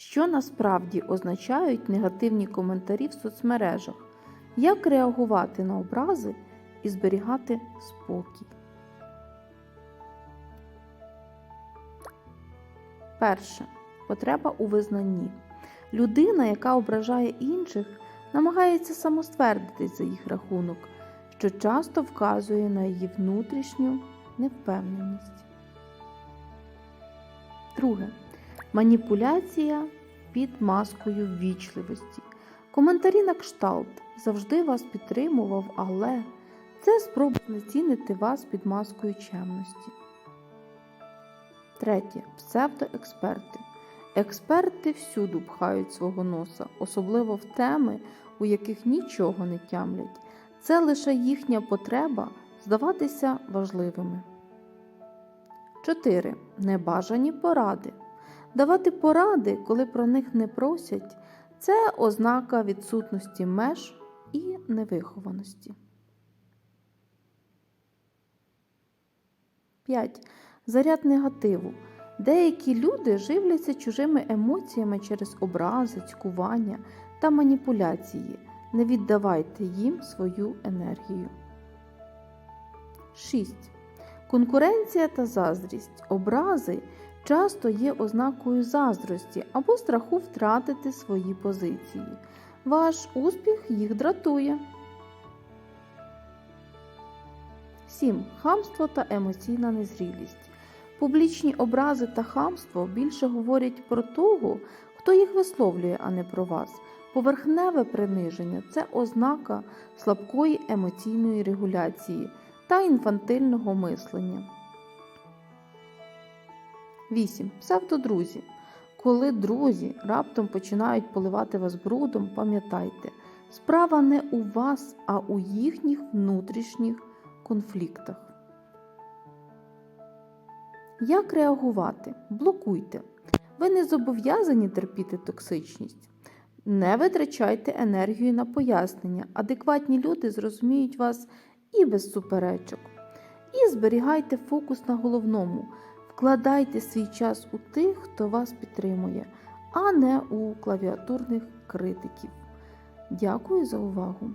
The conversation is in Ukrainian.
Що насправді означають негативні коментарі в соцмережах? Як реагувати на образи і зберігати спокій? Перше. Потреба у визнанні. Людина, яка ображає інших, намагається самоствердитись за їх рахунок, що часто вказує на її внутрішню невпевненість. Друге. Маніпуляція під маскою ввічливості. Коментарі на кшталт завжди вас підтримував, але це спроба знецінити вас під маскою чемності. Третє. Псевдоексперти. Експерти всюду пхають свого носа, особливо в теми, у яких нічого не тямлять. Це лише їхня потреба здаватися важливими. 4. Небажані поради. Давати поради, коли про них не просять, це ознака відсутності меж і невихованості. 5. Заряд негативу. Деякі люди живляться чужими емоціями через образи, цькування та маніпуляції. Не віддавайте їм свою енергію. 6. Конкуренція та заздрість. Образи часто є ознакою заздрості або страху втратити свої позиції. Ваш успіх їх дратує. 7. Хамство та емоційна незрілість. Публічні образи та хамство більше говорять про того, хто їх висловлює, а не про вас. Поверхневе приниження це ознака слабкої емоційної регуляції та інфантильного мислення. 8. Псевдодрузі. Коли друзі раптом починають поливати вас брудом, пам'ятайте, справа не у вас, а у їхніх внутрішніх конфліктах. Як реагувати? Блокуйте. Ви не зобов'язані терпіти токсичність. Не витрачайте енергію на пояснення. Адекватні люди зрозуміють вас і без суперечок. І зберігайте фокус на головному. Вкладайте свій час у тих, хто вас підтримує, а не у клавіатурних критиків. Дякую за увагу!